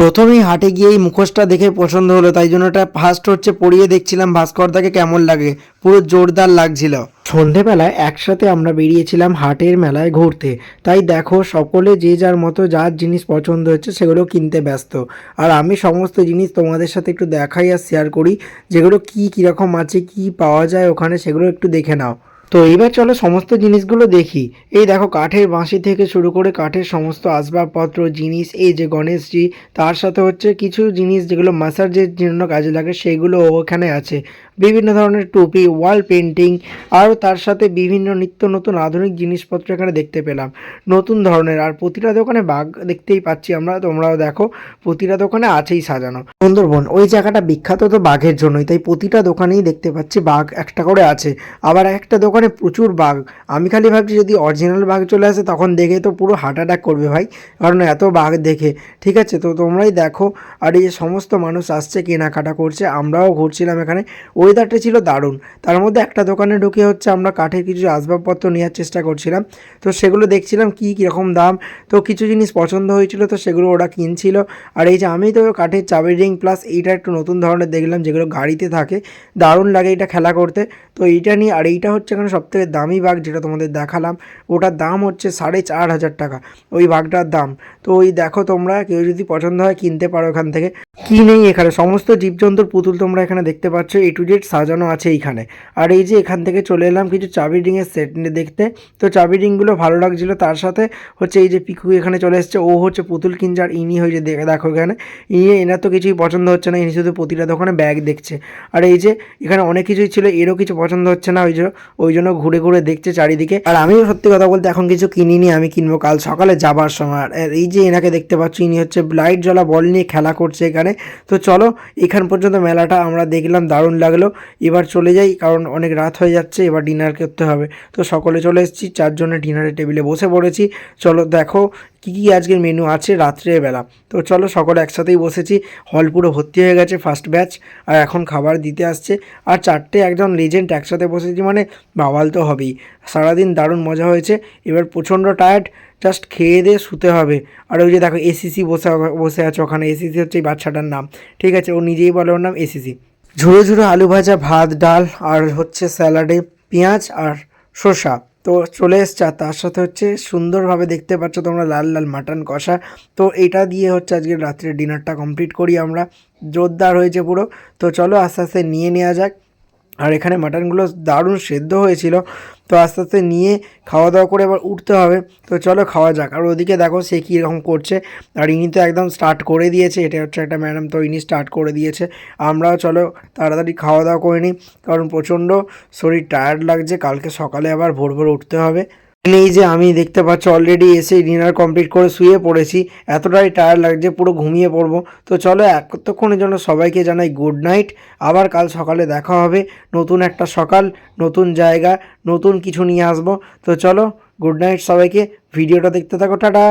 প্রথমেই হাটে গিয়েই মুখোশটা দেখে পছন্দ হলো, তাই জন্য এটা ফার্স্ট হচ্ছে পরিয়ে দেখছিলাম ভাস্করদাকে কেমন লাগে, পুরো জোরদার লাগছিল। সন্ধেবেলায় একসাথে আমরা বেরিয়েছিলাম হাটের মেলায় ঘুরতে, তাই দেখো সকলে যে যার মতো যার জিনিস পছন্দ হচ্ছে সেগুলো কিনতে ব্যস্ত। আর আমি সমস্ত জিনিস তোমাদের সাথে একটু দেখাই আর শেয়ার করি, যেগুলো কি কীরকম আছে, কি পাওয়া যায় ওখানে সেগুলো একটু দেখে নাও। তো এইবার চলো সমস্ত জিনিসগুলো দেখি। এই দেখো, কাঠের বাঁশি থেকে শুরু করে কাঠের সমস্ত আসবাবপত্র, জিনিস, এই যে গণেশজি, তার সাথে হচ্ছে কিছু জিনিস যেগুলো মাসাজের জন্য কাজে লাগে, সেগুলো ওখানে আছে। বিভিন্ন ধরনের টুপি ওয়াল পেন্টিং আরও তার সাথে বিভিন্ন নিত্য নতুন আধুনিক জিনিসপত্র এখানে দেখতে পেলাম। নতুন ধরনের, আর প্রতিটা দোকানে বাঘ দেখতেই পাচ্ছি আমরা, তোমরাও দেখো, প্রতিটা দোকানে আছেই সাজানো। সুন্দরবন, ওই জায়গাটা বিখ্যাত তো বাঘের জন্যই, তাই প্রতিটা দোকানেই দেখতে পাচ্ছি বাঘ একটা করে আছে। আবার একটা দোকানে প্রচুর বাঘ। আমি খালি ভাবছি যদি অরিজিনাল বাঘ চলে আসে, তখন দেখে তো পুরো হার্ট অ্যাটাক করবে ভাই। কারণ এত বাঘ দেখে, ঠিক আছে? তো তোমরাই দেখো, আর এই সমস্ত মানুষ আসছে, কেনাকাটা করছে, আমরাও ঘুরছিলাম এখানে। ওয়েদারটা ছিল দারুণ। তার মধ্যে একটা দোকানে ঢুকে হচ্ছে, আমরা কাঠের কিছু আসবাবপত্র নেওয়ার চেষ্টা করছিলাম। তো সেগুলো দেখছিলাম, কী কীরকম দাম। তো কিছু জিনিস পছন্দ হয়েছিল, তো সেগুলো ওরা কিনছিল। আর এই যে আমি তো কাঠের চাবি রিং প্লাস এইটা একটু নতুন ধরনের দেখলাম, যেগুলো গাড়িতে থাকে। দারুণ লাগে এটা খেলা করতে। তো এইটা নিয়ে, আর এইটা হচ্ছে এখানে সবথেকে দামি বাঘ যেটা তোমাদের দেখালাম, ওটার দাম হচ্ছে সাড়ে চার হাজার টাকা। ওই বাঘটার দাম। তো ওই দেখো তোমরা, কেউ যদি পছন্দ হয় কিনতে পারো এখান থেকে। কি নেই এখানে? সমস্ত জীবজন্তুর পুতুল তোমরা এখানে দেখতে পাচ্ছ। এ টু জেড সাজানো আছে এইখানে। আর এই যে এখান থেকে চলে এলাম কিছু চাবি রিংয়ের সেট নিয়ে দেখতে। তো চাবি রিংগুলো ভালো লাগছিল। তার সাথে হচ্ছে এই যে পিকু এখানে চলে এসছে। ও হচ্ছে পুতুল কিনছে আর ইনি হয়েছে দেখে দেখো এখানে। ইনি এনার তো কিছুই পছন্দ হচ্ছে না। ইনি শুধু প্রতিটা দোকানে ব্যাগ দেখছে। আর এই যে এখানে অনেক কিছুই ছিল। এরও কিছু পছন্দ হচ্ছে না। ওই যে ওই জন্য ঘুরে ঘুরে দেখছে চারিদিকে। আর আমিও সত্যি কথা বলতে এখন কিছু কিনিনি, আমি কিনবো কাল সকালে যাবার সময়। আর এই যে এনাকে দেখতে পাচ্ছি, ইনি হচ্ছে লাইট জ্বলা বল নিয়ে খেলা করছে এখানে। তো চলো, এখান পর্যন্ত মেলাটা আমরা দেখলাম, দারুণ লাগল। এবার চলে যাই, কারণ অনেক রাত হয়ে যাচ্ছে, এবার ডিনার করতে হবে। তো সকলে চলে এসেছি, চারজনে ডিনারের টেবিলে বসে পড়েছি। চলো দেখো, কী কী আজকের মেনু আছে রাত্রেবেলা তো চলো, সকলে একসাথেই বসেছি। হল পুরো ভর্তি হয়ে গেছে ফার্স্ট ব্যাচ আর এখন খাবার দিতে আসছে। আর চারটে একজন লেজেন্ড একসাথে বসেছি মানে বাওয়াল তো হবেই। সারাদিন দারুণ মজা হয়েছে। এবার প্রচণ্ড টায়ার্ড জাস্ট খেয়ে দিয়ে শুতে হবে। আর ওই যে দেখো এসিসি বসে বসে আছে ওখানে। এসিসি হচ্ছে এই বাচ্চাটার নাম। ঠিক আছে, ও নিজেই বলে ওর নাম এসিসি ঝুড়ো ঝুড়ো আলু ভাজা, ভাত, ডাল, আর হচ্ছে স্যালাডে পেঁয়াজ আর শসা। তো চলে এসছে, আর তার সাথে হচ্ছে সুন্দরভাবে দেখতে পাচ্ছ তোমরা লাল লাল মাটন কষা। তো এটা দিয়ে হচ্ছে আজকে রাত্রে ডিনারটা কমপ্লিট করি আমরা। জোরদার হয়েছে পুরো। তো চলো আস্তে আস্তে নিয়ে নেওয়া যাক। আর এখানে মাটনগুলো দারুণ সেদ্ধ হয়েছিল। তো আস্তে আস্তে নিয়ে খাওয়া দাওয়া করে এবার উঠতে হবে। তো চলো খাওয়া যাক। আর ওদিকে দেখো সে কীরকম করছে। আর ইনি তো একদম স্টার্ট করে দিয়েছে। এটা হচ্ছে একটা ম্যাডাম তো ইনি স্টার্ট করে দিয়েছে। আমরাও চলো তাড়াতাড়ি খাওয়া দাওয়া করে নিই। কারণ প্রচণ্ড শরীর টায়ার্ড লাগছে। কালকে সকালে আবার ভোর ভোর উঠতে হবে। এই যে আমি দেখতে পাচ্ছি অলরেডি এসে ডিনার কমপ্লিট করে শুয়ে পড়েছি। এতটাই টায়ার লাগছে, পুরো ঘুমিয়ে পড়ব। তো চলো এতক্ষণের জন্য সবাইকে জানাই গুড নাইট আবার কাল সকালে দেখা হবে। নতুন একটা সকাল, নতুন জায়গা, নতুন কিছু নিয়ে আসব। তো চলো গুড নাইট সবাইকে। ভিডিওটা দেখতে থাকো, টাটা।